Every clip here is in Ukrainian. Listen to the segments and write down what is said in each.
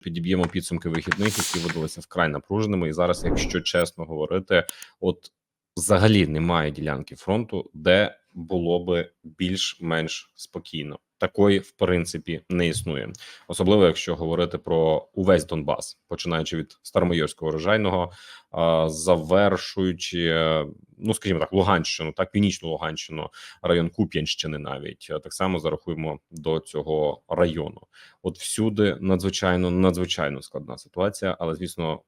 підіб'ємо підсумки вихідних, які видалися вкрай напруженими. І зараз, якщо чесно говорити, от взагалі немає ділянки фронту, де було би більш-менш спокійно. Такої в принципі не існує, особливо якщо говорити про увесь Донбас, починаючи від Старомайорського урожайного, а, завершуючи, е, ну скажімо так, Луганщину, так північну Луганщину, район Куп'янщини, навіть е, так само зарахуємо до цього району. От всюди надзвичайно надзвичайно складна ситуація, але звісно.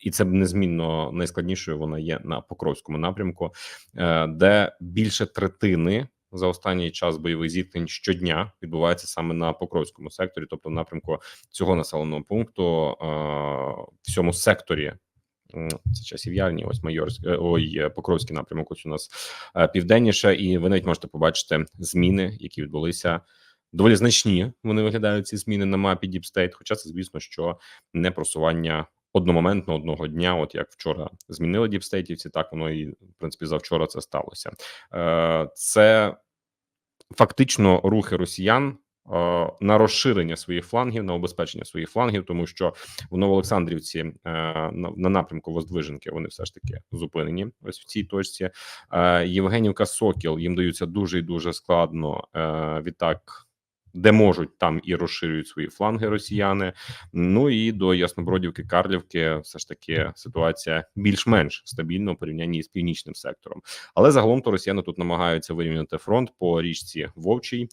І це незмінно найскладнішою вона є на Покровському напрямку, е, де більше третини за останній час бойових зіткнень щодня відбувається саме на Покровському секторі, тобто в напрямку цього населеного пункту е, в цьому секторі. Це часів ярні, ось майорськ, е, ой, е, Покровський напрямок. Ось у нас е, південніше, і ви навіть можете побачити зміни, які відбулися. Доволі значні вони виглядають ці зміни на мапі State, Хоча це, звісно, що не просування одномоментно одного дня. От як вчора змінили діпстейтівці, так воно і в принципі завчора це сталося. Це фактично рухи росіян. Е, На розширення своїх флангів, на обезпечення своїх флангів, тому що в Новоолександрівці е, на, на напрямку Воздвиженки вони все ж таки зупинені. Ось в цій точці. Е, Євгенівка Сокіл їм даються дуже і дуже складно. Відтак де можуть там і розширюють свої фланги росіяни. Ну і до Яснобродівки, Карлівки, все ж таки ситуація більш-менш стабільна у порівнянні з північним сектором. Але загалом то росіяни тут намагаються вирівняти фронт по річці Вовчій,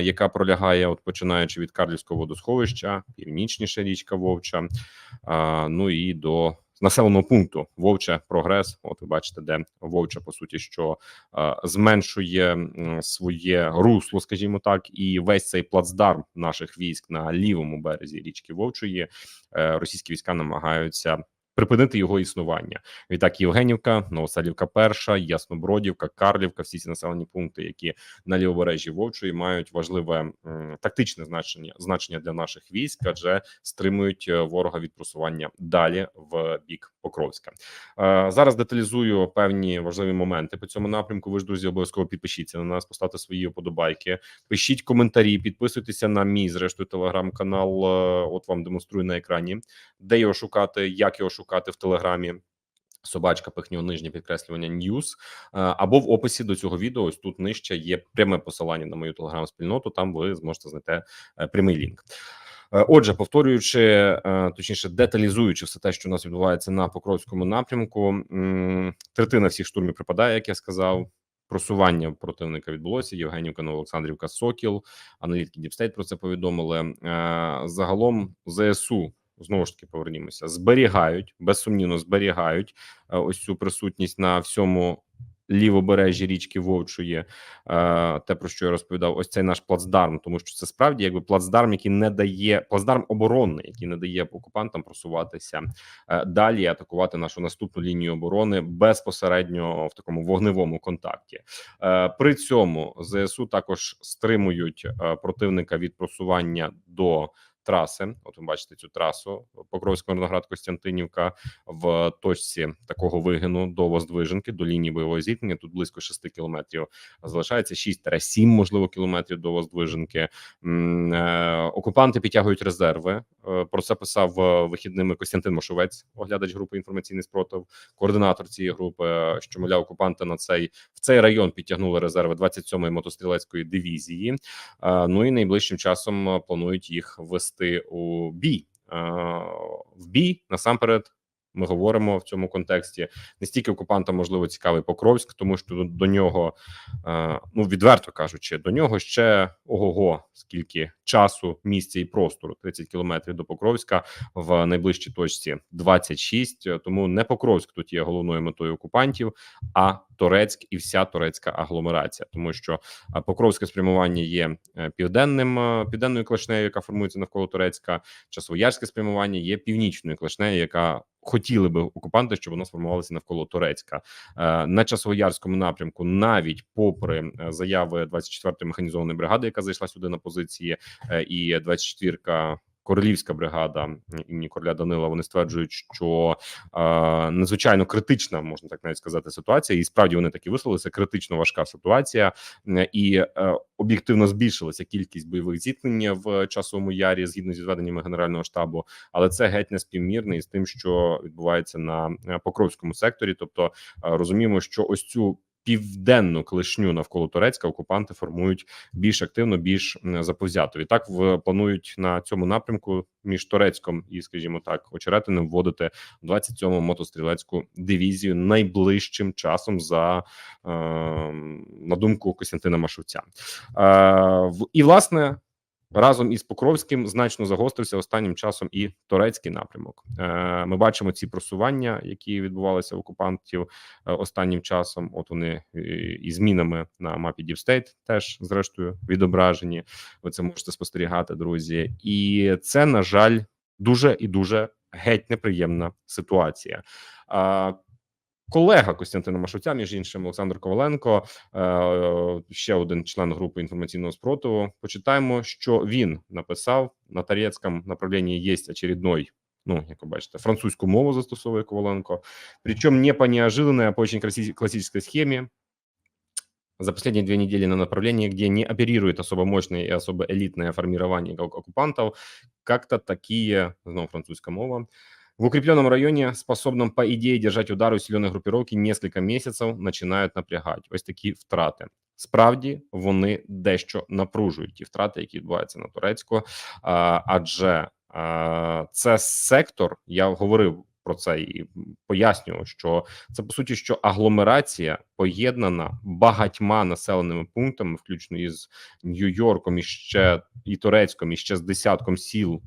яка пролягає, от починаючи від Карлівського водосховища, північніша річка Вовча. Ну і до населеного пункту Вовче Прогрес. От ви бачите, де Вовча по суті, що е, зменшує своє русло, скажімо так, і весь цей плацдарм наших військ на лівому березі річки Вовчої е, російські війська намагаються. Припинити його існування. Відтак Євгенівка, Новоселівка, Перша, Яснобродівка, Карлівка, всі ці населені пункти, які на лівобережжі Вовчої мають важливе м, тактичне значення значення для наших військ, адже стримують е, ворога від просування далі в бік Покровська. Е, Зараз деталізую певні важливі моменти по цьому напрямку. Ви ж друзі, обов'язково підпишіться на нас, поставте свої вподобайки, пишіть коментарі, підписуйтеся на мій зрештою телеграм-канал. е, От вам демонструю на екрані, де його шукати, як його шукати в телеграмі. Собачка пихнього нижнє підкреслювання News, е, або в описі до цього відео. Ось тут нижче є пряме посилання на мою телеграм-спільноту. Там ви зможете знайти е, прямий лінк. Е, Отже, повторюючи, точніше, деталізуючи все те, що у нас відбувається на Покровському напрямку, третина всіх штурмів припадає, як я сказав. Просування противника відбулося. Євгенівка, Новоолександрівка, Сокіл, аналітики Діпстейт про це повідомили. Загалом ЗСУ знову ж таки повернімося. Зберігають безсумнівно, зберігають е, ось цю присутність на всьому лівобережжі річки Вовчої. Е, Те про що я розповідав, ось цей наш плацдарм, тому що це справді якби плацдарм, який не дає плацдарм оборонний, який не дає окупантам просуватися е, далі, атакувати нашу наступну лінію оборони безпосередньо в такому вогневому контакті. При цьому ЗСУ також стримують противника від просування до траси. От ви бачите цю трасу Покровська Мирноград Костянтинівка в точці такого вигину до Воздвиженки, до лінії бойового зіткнення. Тут близько 6 кілометрів залишається 6-7, можливо, кілометрів до Воздвиженки. Е, Окупанти підтягують резерви. Е, Про це писав е, вихідними Костянтин Мошовець, оглядач групи інформаційний спротив, координатор цієї групи. е, Що мовляв, окупанти на цей в цей район підтягнули резерви 27-ї мотострілецької дивізії. Е, Ну і найближчим часом е, планують їх вести у бій. В бій насамперед. Ми говоримо в цьому контексті не стільки окупантам, можливо, цікавий Покровськ, тому що до, нього, ну відверто кажучи, до нього ще ого-го, скільки часу, місця і простору 30 кілометрів до Покровська в найближчій точці 26, е, Тому не Покровськ тут є головною метою окупантів, а Торецьк і вся турецька агломерація, тому що Покровське спрямування є е, південним е, південною клашнею, яка формується навколо Турецька. Часовоярське спрямування є північною клашнею, яка хотіли би окупанти, щоб воно сформувалося навколо Турецька Е, на часовоярському напрямку, навіть попри заяви 24-ї механізованої бригади, яка зайшла сюди на позиції, і 24-ка королівська бригада імені короля Данила. Вони стверджують, що е, надзвичайно критична, можна так навіть сказати, ситуація, і справді вони таки висловилися. Критично важка ситуація, і е, об'єктивно збільшилася кількість бойових зіткнень в часовому ярі згідно зі зведеннями генерального штабу, але це геть не співмірне із тим, що відбувається на е, покровському секторі. Тобто е, розуміємо, що ось цю південну клешню навколо Турецька окупанти формують більш активно, більш заповзято. І так в планують на цьому напрямку між Турецьком і, скажімо так, очеретиним вводити 27-му мотострілецьку дивізію найближчим часом за е, на думку Костянтина Машовця. Е, і власне. Разом із Покровським значно загострився останнім часом і турецький напрямок. Е, Ми бачимо ці просування, які відбувалися в окупантів е, останнім часом. От вони е, і змінами на мапі Діпстейт теж зрештою відображені. Ви це можете спостерігати, друзі, і це на жаль дуже і дуже геть неприємна ситуація. Колега Костянтина Машуця, між іншим, Олександр Коваленко, е, ще один член групи інформаційного спротиву. Почитаємо, що він написав на турецькому направленні. Є очередной ну, як ви бачите, французьку мову застосовує Коваленко. Причем не по неожиданной, а по очень класси- классической схеме. За последние две недели на направлении, где не оперирует особо мощное и особо элитное формирование ок- оккупантов, как-то такие, снова французская мова, в укрепленном районе, способном, по идее, держать удар усиленной группировки несколько месяцев, начинають напрягати. Ось такі втрати. Справді вони дещо напружують ті втрати, які відбуваються на турецьку, адже це сектор. Я говорив про це і пояснював, що це по суті, що агломерація поєднана багатьма населеними пунктами, включно із Нью-Йорком і ще і Турецьком, і ще з десятком сіл.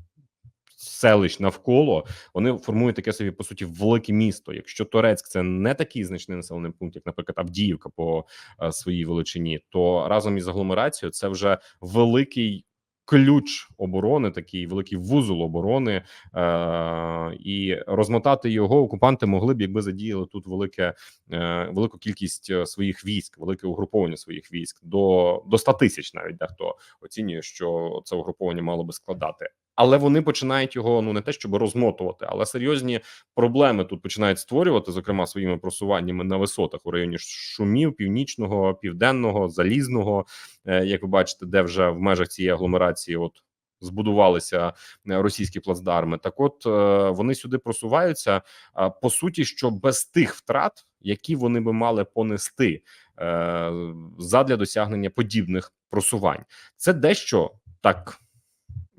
Селищ навколо вони формують таке собі по суті велике місто. Якщо Торецьк це не такий значний населений пункт, як, наприклад, Авдіївка по е, своїй величині, то разом із агломерацією це вже великий ключ оборони, такий великий вузол оборони, е- і розмотати його окупанти могли б, якби задіяли тут велике е, велику кількість е, своїх військ, велике угруповання своїх військ до, до 100 тисяч, навіть дехто оцінює, що це угруповання мало би складати. Але вони починають його ну не те, щоб розмотувати, але серйозні проблеми тут починають створювати, зокрема своїми просуваннями на висотах у районі шумів, північного, південного, залізного, е, як ви бачите, де вже в межах цієї агломерації, от збудувалися е, російські плацдарми. Так, от е, вони сюди просуваються. По суті, що без тих втрат, які вони би мали понести задля досягнення подібних просувань, це дещо так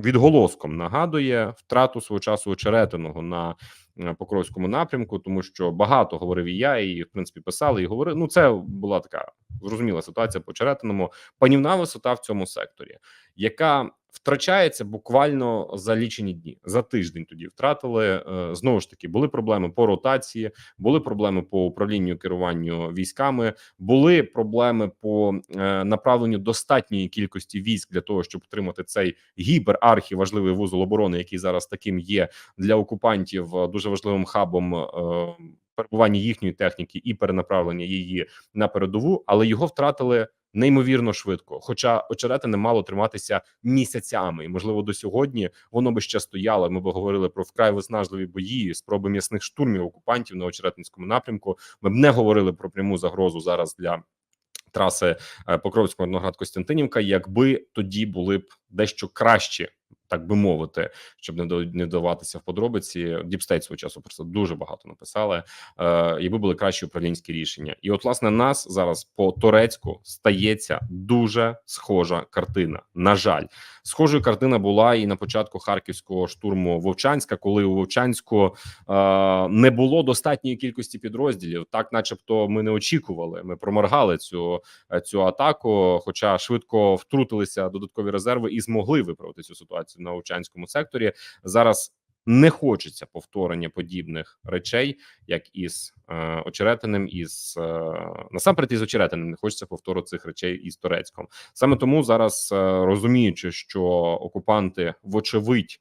відголоском нагадує втрату свого часу очеретиного на е, Покровському напрямку, тому що багато говорив і я, і в принципі писали і говорили. Ну, це була така зрозуміла ситуація по очеретиному. Панівна висота в цьому секторі, яка втрачається буквально за лічені дні за тиждень. Тоді втратили Е, знову ж таки. Були проблеми по ротації, були проблеми по управлінню керуванню військами, були проблеми по е, направленню достатньої кількості військ для того, щоб отримати цей гіперархі важливий вузол оборони, який зараз таким є для окупантів е, дуже важливим хабом перебування їхньої техніки і перенаправлення її на передову, але його втратили. Неймовірно швидко, хоча очеретине мало триматися місяцями, і можливо до сьогодні воно би ще стояло. Ми б говорили про вкрай виснажливі бої, спроби м'ясних штурмів окупантів на очеретинському напрямку. Ми б не говорили про пряму загрозу зараз для траси е, Покровського Мирноград Костянтинівка, якби тоді були б дещо кращі, так би мовити, щоб не до не даватися в подробиці. Діпстейт свого часу просто дуже багато написали. Е, якби були кращі управлінські рішення, і от власне нас зараз по турецьку стається дуже схожа картина. На жаль, схожою картина була і на початку харківського штурму Вовчанська, коли у Вовчанську е, не було достатньої кількості підрозділів, так, начебто, ми не очікували. Ми проморгали цю цю атаку, хоча швидко втрутилися додаткові резерви і змогли виправити цю ситуацію на Вовчанському секторі. Зараз не хочеться повторення подібних речей, як із е, очеретиним, із е, насамперед із очеретиним. Не хочеться повтору цих речей із Турецьком. Саме тому зараз е, розуміючи, що окупанти вочевидь.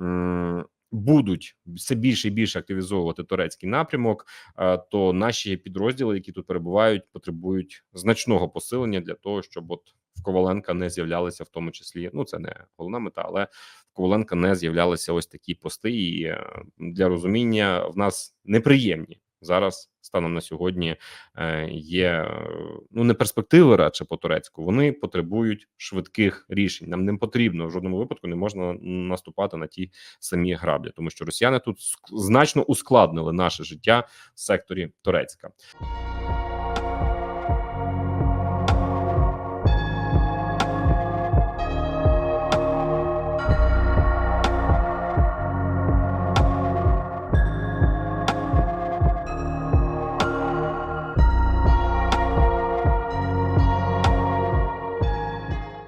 м, Будуть все більше і більше активізовувати турецький напрямок, е, то наші підрозділи, які тут перебувають, потребують значного посилення для того, щоб от в Коваленка не з'являлися, в тому числі. Ну це не головна мета, але в Коваленка не з'являлися ось такі пости. І е, для розуміння в нас неприємні зараз станом на сьогодні е, є е, ну не перспективи радше по турецьку. Вони потребують швидких рішень. Нам не потрібно в жодному випадку не можна наступати на ті самі граблі, тому що росіяни тут значно ускладнили наше життя в секторі Турецька.